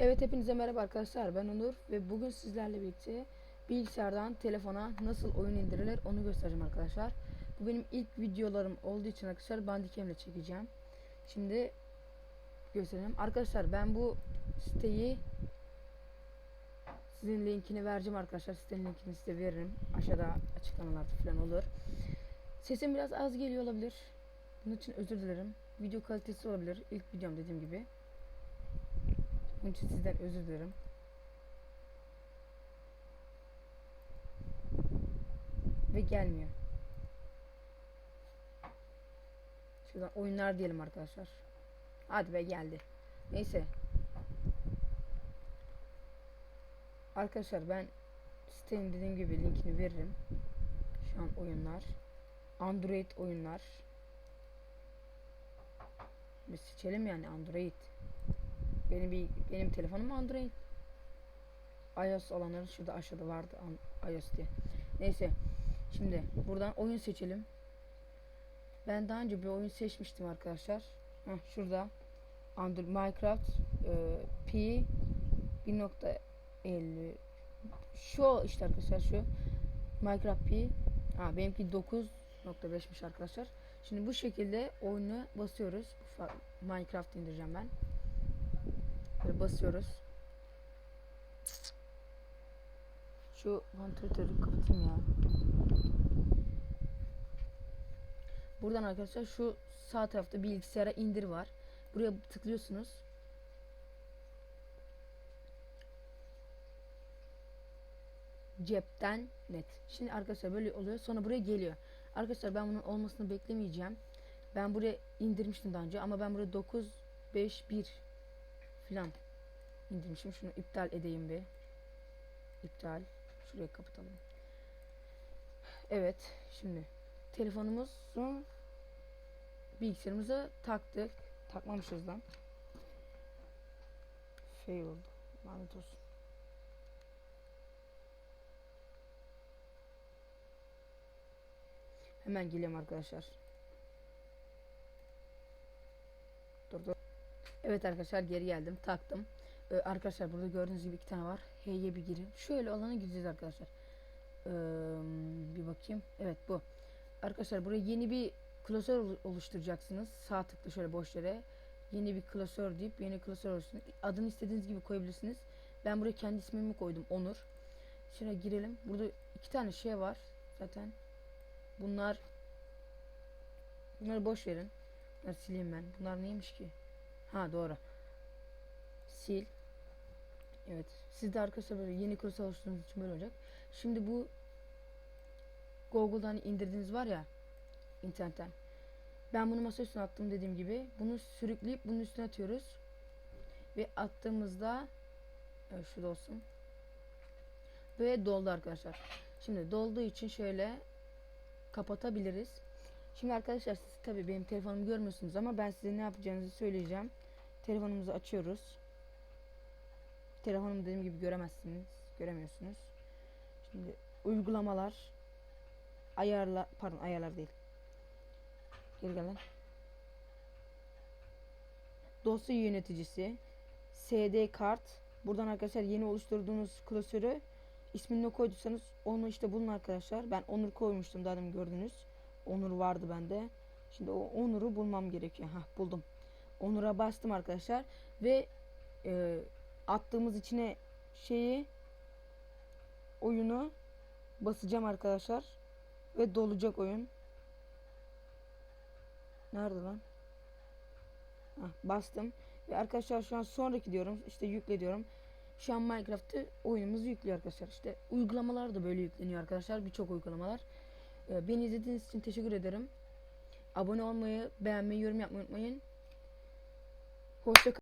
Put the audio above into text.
Evet hepinize merhaba arkadaşlar ben Onur ve bugün sizlerle birlikte bilgisayardan telefona nasıl oyun indirilir onu göstereceğim arkadaşlar. Bu benim ilk videolarım olduğu için arkadaşlar bandicam ile çekeceğim. Şimdi göstereyim. Arkadaşlar ben bu siteyi sizin linkini vereceğim arkadaşlar. Sitenin linkini size veririm. Aşağıda açıklamalarda falan olur. Sesim biraz az geliyor olabilir. Bunun için özür dilerim. Video kalitesi olabilir. İlk videom dediğim gibi. Bunun için sizden özür dilerim. Ve gelmiyor. Şuradan oyunlar diyelim arkadaşlar. Hadi be geldi. Neyse. Arkadaşlar ben sitenin dediğim gibi linkini veririm. Şu an oyunlar. Android oyunlar. Biz seçelim yani Android. Benim bir benim telefonum Android. iOS olanları şurada aşağıda vardı iOS diye. Neyse. Şimdi buradan oyun seçelim. Ben daha önce bir oyun seçmiştim arkadaşlar. Heh, şurada Android Minecraft e, P 1.50 şu işte arkadaşlar şu Minecraft P ha, benimki 9.5'miş arkadaşlar. Şimdi bu şekilde oyunu basıyoruz. Minecraft indireceğim ben. Böyle basıyoruz. Şu vantilatörü kapatayım ya. Buradan arkadaşlar şu sağ tarafta bilgisayara indir var. Buraya tıklıyorsunuz. Cepten net. Şimdi arkadaşlar böyle oluyor. Sonra buraya geliyor. Arkadaşlar ben bunun olmasını beklemeyeceğim. Ben buraya indirmiştim daha önce ama ben buraya 951 filan indirmişim. Şunu iptal edeyim bir. İptal. Şuraya kapatalım. Evet. Şimdi telefonumuzu bilgisayarımıza taktık. Takmamışız lan. Fail oldu. Lanet olsun. Hemen geliyorum arkadaşlar. Evet arkadaşlar geri geldim. Taktım. Ee, arkadaşlar burada gördüğünüz gibi iki tane var. H'ye bir girin. Şöyle alana gideceğiz arkadaşlar. Ee, bir bakayım. Evet bu. Arkadaşlar buraya yeni bir klasör olu- oluşturacaksınız. Sağ tıkla şöyle boş yere. Yeni bir klasör deyip yeni klasör oluşturun. Adını istediğiniz gibi koyabilirsiniz. Ben buraya kendi ismimi koydum. Onur. Şuna girelim. Burada iki tane şey var. Zaten. Bunlar Bunları boş verin. Bunları sileyim ben. Bunlar neymiş ki? Ha doğru. Sil. Evet. Siz de arkadaşlar böyle yeni klasör oluşturduğunuz için böyle olacak. Şimdi bu Google'dan indirdiğiniz var ya internetten. Ben bunu masa üstüne attım dediğim gibi. Bunu sürükleyip bunun üstüne atıyoruz. Ve attığımızda evet, şurada olsun. Böyle doldu arkadaşlar. Şimdi dolduğu için şöyle kapatabiliriz. Şimdi arkadaşlar siz tabi benim telefonumu görmüyorsunuz ama ben size ne yapacağınızı söyleyeceğim. Telefonumuzu açıyoruz. Telefonumu dediğim gibi göremezsiniz. Göremiyorsunuz. Şimdi uygulamalar ayarla pardon ayarlar değil. Geri gel. Dosya yöneticisi SD kart buradan arkadaşlar yeni oluşturduğunuz klasörü ismini ne koyduysanız onu işte bulun arkadaşlar. Ben Onur koymuştum daha demin gördünüz. Onur vardı bende. Şimdi o Onur'u bulmam gerekiyor. Hah buldum. Onur'a bastım arkadaşlar ve e, attığımız içine şeyi oyunu basacağım arkadaşlar ve dolacak oyun. Nerede lan? Hah, bastım ve arkadaşlar şu an sonraki diyorum işte yükle diyorum. Şu an Minecraft'ı oyunumuzu yüklüyor arkadaşlar. İşte uygulamalar da böyle yükleniyor arkadaşlar. Birçok uygulamalar. Ee, beni izlediğiniz için teşekkür ederim. Abone olmayı, beğenmeyi, yorum yapmayı unutmayın. Hoşça